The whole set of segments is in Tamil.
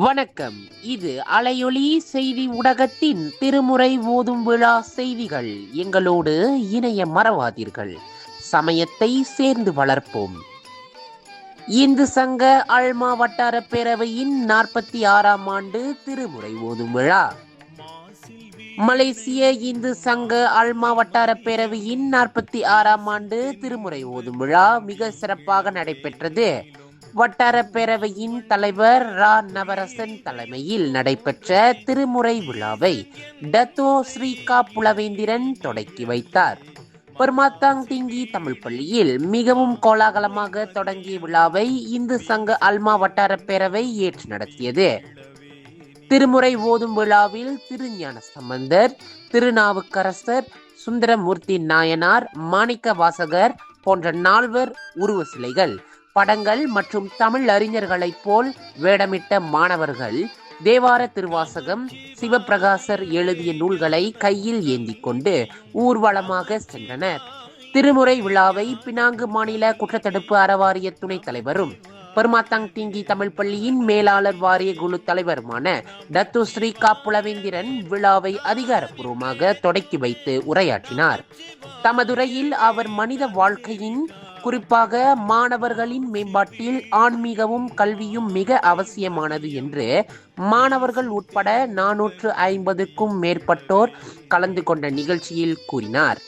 வணக்கம். இது அலையொலி செய்தி ஊடகத்தின் திருமுறை ஓதும் விழா செய்திகள். எங்களோடு இணைய மறவாதீர்கள். சமயத்தை சேர்ந்து வளர்ப்போம். இந்து சங்க அல்மா வட்டார பேரவையின் நாற்பத்தி ஆறாம் ஆண்டு திருமுறை ஓதும் விழா. மலேசிய இந்து சங்க அல்மா வட்டார பேரவையின் நாற்பத்தி ஆறாம் ஆண்டு திருமுறை ஓதும் விழா மிக சிறப்பாக நடைபெற்றது. வட்டார பேரவையின் தலைவர் ரா. நவரசன் தலைமையில் நடைபெற்ற திருமுறை விழாவை டத்தோ ஸ்ரீகா புலவேந்திரன் தொடக்கி வைத்தார். பெருமாத்தாங் திங்கி தமிழ் பள்ளியில் மிகவும் கோலாகலமாக தொடங்கிய விழாவை இந்து சங்க அல்மா வட்டார பேரவை ஏற்று நடத்தியது. திருமுறை ஓதும் விழாவில் திருஞான சம்பந்தர் திருநாவுக்கரசர் சுந்தரமூர்த்தி நாயனார் மாணிக்க வாசகர் போன்ற நால்வர் உருவ சிலைகள் படங்கள் மற்றும் தமிழ் அறிஞர்களைப் போல் வேடமிட்ட மாணவர்கள் தேவார திருவாசகம் சிவபிரகாசர் எழுதிய நூல்களை கையில் ஏந்தி கொண்டு ஊர்வலமாக சென்றனர். திருமுறை விழாவை பினாங்கு மாநில குற்றத்தடுப்பு அறவாரிய துணைத் தலைவரும் பெருமாத்தாங் டிங்கி தமிழ் பள்ளியின் மேலாளர் வாரிய குழு தலைவருமான டத்து ஸ்ரீ காப்புலவேந்திரன் விழாவை அதிகாரப்பூர்வமாக தொடக்கி வைத்து உரையாற்றினார். தமதுரையில் அவர் மனித வாழ்க்கையின் குறிப்பாக மாணவர்களின் மேம்பாட்டில் ஆன்மீகமும் கல்வியும் மிக அவசியமானது என்று மாணவர்கள் உட்பட நானூற்று ஐம்பதுக்கும் மேற்பட்டோர் கலந்து கொண்ட நிகழ்ச்சியில் கூறினார்.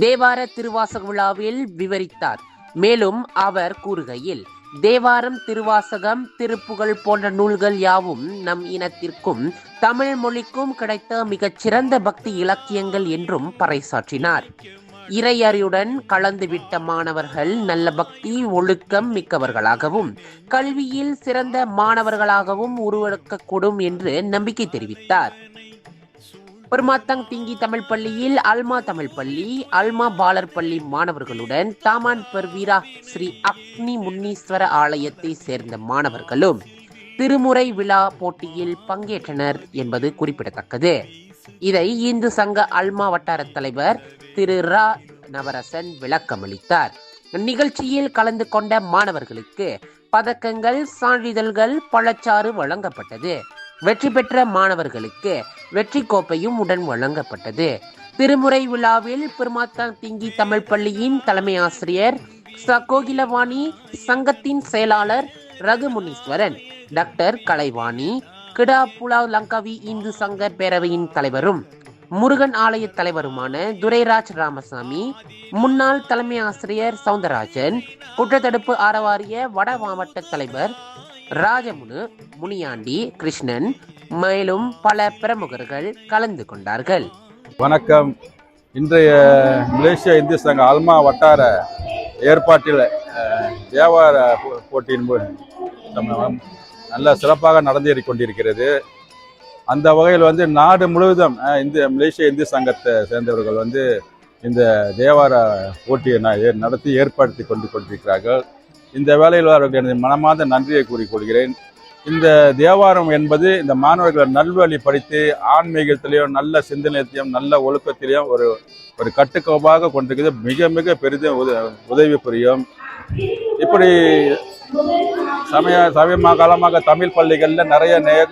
தேவார திருவாசக விழாவில் விவரித்தார். மேலும் அவர் கூறுகையில் தேவாரம் திருவாசகம் திருப்புகழ் போன்ற நூல்கள் யாவும் நம் இனத்திற்கும் தமிழ் மொழிக்கும் கிடைத்த மிகச்சிறந்த பக்தி இலக்கியங்கள் என்றும் பறைசாற்றினார். இறையறியுடன் கலந்துவிட்ட மாணவர்கள் நல்ல பக்தி ஒழுக்கம் மிக்கவர்களாகவும் கல்வியில் சிறந்த மாணவர்களாகவும் உருவெடுக்கக்கூடும் என்று நம்பிக்கை தெரிவித்தார். பெருமாத்தங் திங்கி தமிழ் பள்ளியில் அல்மா தமிழ் பள்ளி அல்மா பாலர் பள்ளி மாணவர்களுடன் தாமான் பெர்வீரா ஸ்ரீ அக்னி முன்னீஸ்வர ஆலயத்தை சேர்ந்த மாணவர்களும் திருமுறை விழா போட்டியில் பங்கேற்றனர் என்பது குறிப்பிடத்தக்கது. இதை இந்து சங்க அல்மா வட்டார தலைவர் திரு ரா நவரசன் விளக்கமளித்தார். நிகழ்ச்சியில் கலந்து கொண்ட மாணவர்களுக்கு பதக்கங்கள் சான்றிதழ்கள் பழச்சாறு வழங்கப்பட்டது. வெற்றி பெற்ற மாணவர்களுக்கு வெற்றி கோப்பையும் உடன் வழங்கப்பட்டது. திருமுறை விழாவில் பெருமாத்தான் திங்கி தமிழ் பள்ளியின் தலைமை ஆசிரியர் ச கோகிலவாணி சங்கத்தின் செயலாளர் ரகுமுனீஸ்வரன் டாக்டர் கலைவாணி கிடா புலாவ் லங்காவி இந்து சங்கர் பேரவையின் தலைவரும் முருகன் ஆலய தலைவருமான துரைராஜ் ராமசாமி முன்னாள் தலைமை ஆசிரியர் சவுந்தரராஜன் குற்றத்தடுப்பு ஆரவாரிய வட மாவட்ட தலைவர் ராஜமுனு முனியாண்டி கிருஷ்ணன் மேலும் பல பிரமுகர்கள் கலந்து கொண்டார்கள். வணக்கம். இன்றைய மலேசியா இந்து சங்க அல்மா வட்டார ஏற்பாட்டில் தேவார போட்டியின் போது நல்ல சிறப்பாக நடந்தேறி கொண்டிருக்கிறது. அந்த வகையில் வந்து நாடு முழுவதும் இந்திய மலேசிய இந்திய சங்கத்தை சேர்ந்தவர்கள் வந்து இந்த தேவார போட்டியை ஏ- நடத்தி ஏற்படுத்தி கொண்டு கொண்டிருக்கிறார்கள். இந்த வேலையில் அவர்களுக்கு எனது மனமார்ந்த நன்றியை கூறிக்கொள்கிறேன் இந்த தேவாரம் என்பது இந்த மாணவர்களை நல்வழி படித்து ஆன்மீகத்திலையும் நல்ல சிந்தனையத்தையும் நல்ல ஒழுக்கத்திலையும் ஒரு ஒரு கட்டுக்கோப்பாக கொண்டிருக்கிறது. மிக மிக பெரிதும் உத உதவி புரியும். இப்படி சமய சமயமாக காலமாக தமிழ் பள்ளிகளில் நிறைய நே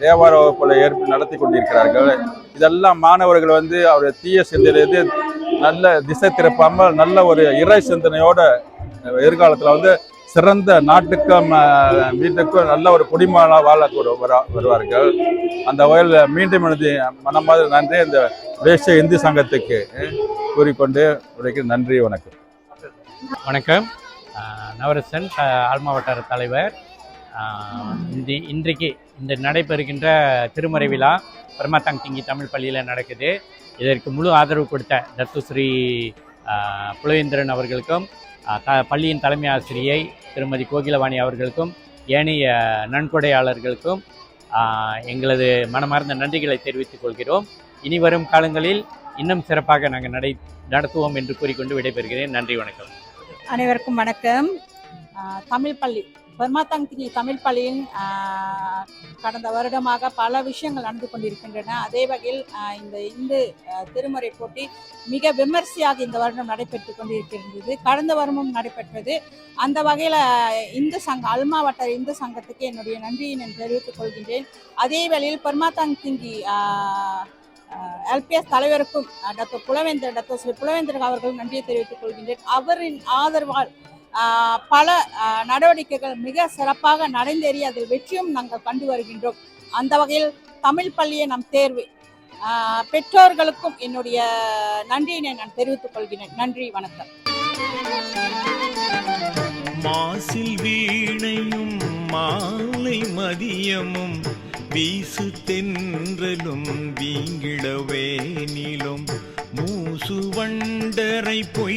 தேவார வகுப்புல ஏற்பு நடத்தி கொண்டிருக்கிறார்கள். இதெல்லாம் மாணவர்கள் வந்து அவருடைய தீய சிந்தனையிலிருந்து நல்ல திசை திருப்பாமல் நல்ல ஒரு இறை சிந்தனையோட எதிர்காலத்தில் வந்து சிறந்த நாட்டுக்கும் வீட்டுக்கும் நல்ல ஒரு குடிமகனாக வாழக்கூட வருவார்கள். அந்த வகையில் மீண்டும் எனது மாதிரி நன்றி. இந்த தேசிய இந்து சங்கத்துக்கு கூறிக்கொண்டு உரைக்கு நன்றி வணக்கம். வணக்கம். நவரசன் த- தலைவர் இந்த இன்றைக்கு இந்த நடைபெறுகின்ற திருமறை விழா பிரம்மத்தாங் திங்கி தமிழ் பள்ளியில் நடக்குது. இதற்கு முழு ஆதரவு கொடுத்த தத்துஸ்ரீ புலவேந்திரன் அவர்களுக்கும் த பள்ளியின் தலைமை ஆசிரியை திருமதி கோகிலவாணி அவர்களுக்கும் ஏனைய நன்கொடையாளர்களுக்கும் எங்களது மனமார்ந்த நன்றிகளை தெரிவித்துக் கொள்கிறோம். இனி வரும் காலங்களில் இன்னும் சிறப்பாக நாங்கள் நடை நடத்துவோம் என்று கூறிக்கொண்டு விடைபெறுகிறேன். நன்றி வணக்கம். அனைவருக்கும் வணக்கம். தமிழ் பள்ளி பெர்மாத்தங்கி தமிழ் பள்ளியின் கடந்த வருடமாக பல விஷயங்கள் நடந்து கொண்டிருக்கின்றன. அதே வகையில் இந்த இந்து திருமுறை போட்டி மிக விமர்சையாக இந்த வருடம் நடைபெற்று கொண்டிருக்கின்றது. கடந்த வருடமும் நடைபெற்றது. அந்த வகையில் இந்து சங்க அல்மா வட்டார இந்து சங்கத்துக்கு என்னுடைய நன்றியை நான் தெரிவித்துக் கொள்கின்றேன். அதே வேளையில் பெர்மாத்தங்கி எல்பிஎஸ் தலைவருக்கும் டாக்டர் புலவேந்தர் டாக்டர் ஸ்ரீ புலவேந்தர் அவர்களும் நன்றியை தெரிவித்துக் கொள்கின்றேன். அவரின் ஆதரவால் பல நடவடிக்கைகள் மிக சிறப்பாக நடந்தேறி அதில் வெற்றியும் நாங்கள் கண்டு வருகின்றோம். அந்த வகையில் தமிழ் பள்ளியை நம் தேர்வு. ஆஹ், பெற்றோர்களுக்கும் என்னுடைய நன்றியினை நான் தெரிவித்துக் கொள்கிறேன். நன்றி வணக்கம். மாசில் வீணையும் மாலை மதியமும் வீசு தென்றலும் வீங்கிழவேனிலும் மூசு வண்டரை பொய்